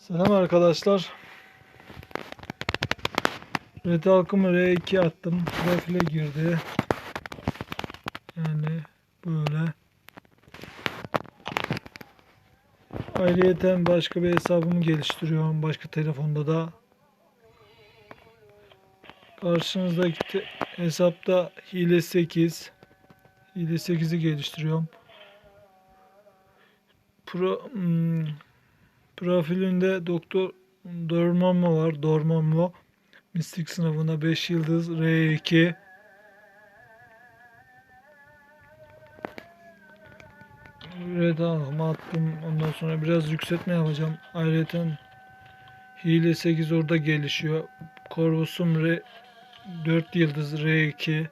Selam arkadaşlar. Red halkımı R2 attım. Profile girdi. Yani böyle. Ayrıyeten başka bir hesabımı geliştiriyorum. Başka telefonda da. Karşınızdaki hesapta hile 8. Hile 8'i geliştiriyorum. Pro, hmm, Profilinde Doktor Dormammo var. Dormammo. Mistik sınavına 5 yıldız. R2. Red Alkım'a attım. Ondan sonra biraz yükseltme yapacağım. Ayrıca Hile 8 orada gelişiyor. Corvus'um R 4 yıldız R2.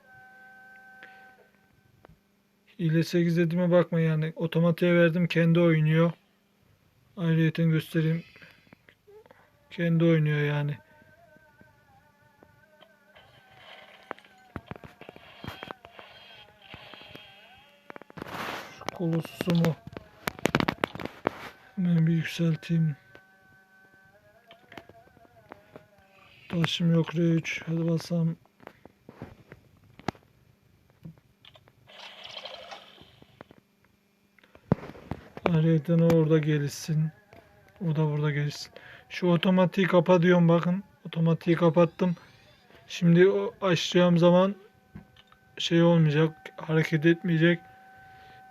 Hile 8 dediğime bakma yani. Otomatiğe verdim kendi oynuyor. Ayrıyeten göstereyim. Kendi oynuyor yani. Şu kolosumu hemen bir yükselteyim. Taşım yok R3. Hadi basalım. O orada gelişsin. O da burada gelişsin. Şu otomatiği kapa diyorum bakın. Otomatiği kapattım. Şimdi açacağım zaman şey olmayacak. Hareket etmeyecek.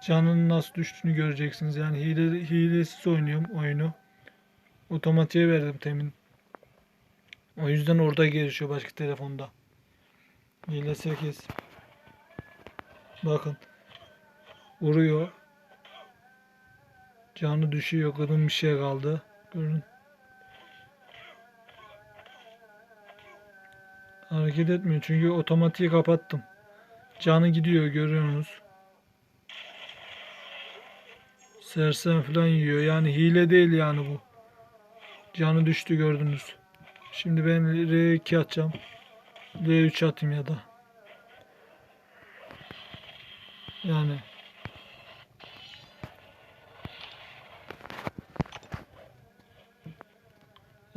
Canının nasıl düştüğünü göreceksiniz. Yani hile, hilesiz oynuyorum oyunu. Otomatiğe verdim temin. O yüzden orada gelişiyor başka telefonda. Hile 8. Bakın. Vuruyor. Canı düşüyor. Kadın bir şey kaldı. Görün. Hareket etmiyor çünkü otomatiği kapattım. Canı gidiyor görüyorsunuz. Sersem falan yiyor. Yani hile değil yani bu. Canı düştü gördünüz. Şimdi ben R2 atacağım. R3 atayım ya da. Yani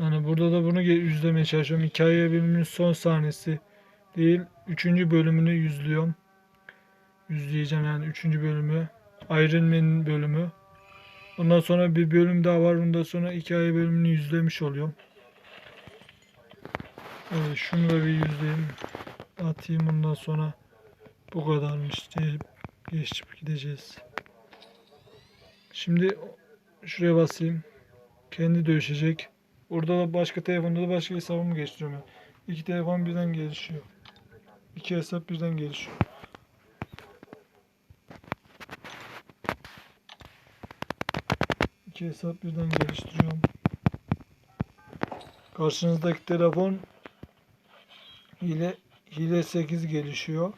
Yani burada da bunu yüzlemeye çalışıyorum. Hikaye bölümünün son sahnesi değil. Üçüncü bölümünü yüzlüyorum. Yüzleyeceğim yani üçüncü bölümü. Iron Man'in bölümü. Ondan sonra bir bölüm daha var. Ondan sonra hikaye bölümünü yüzlemiş oluyorum. Evet, şunu da bir yüzleyeyim. Atayım ondan sonra bu kadarmış diye geçip gideceğiz. Şimdi şuraya basayım. Kendi dövüşecek. Orada da başka telefonda da başka hesabımı geçiriyorum yani. İki telefon birden gelişiyor. İki hesap birden gelişiyor. İki hesap birden geliştiriyorum. Karşınızdaki telefon hile hile 8 gelişiyor.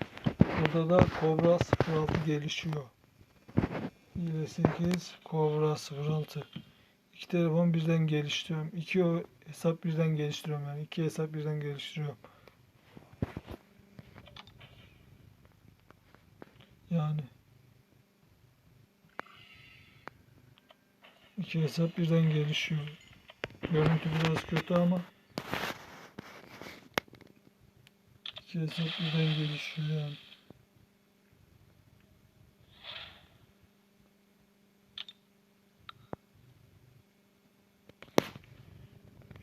Burada da Cobra 06 gelişiyor. Hile 8 Cobra 06 İki telefon birden geliştiriyorum. İki o hesap birden geliştiriyorum yani. iki hesap birden geliştiriyorum. Yani. iki hesap birden gelişiyor. Görüntü biraz kötü ama. iki hesap birden gelişiyor yani.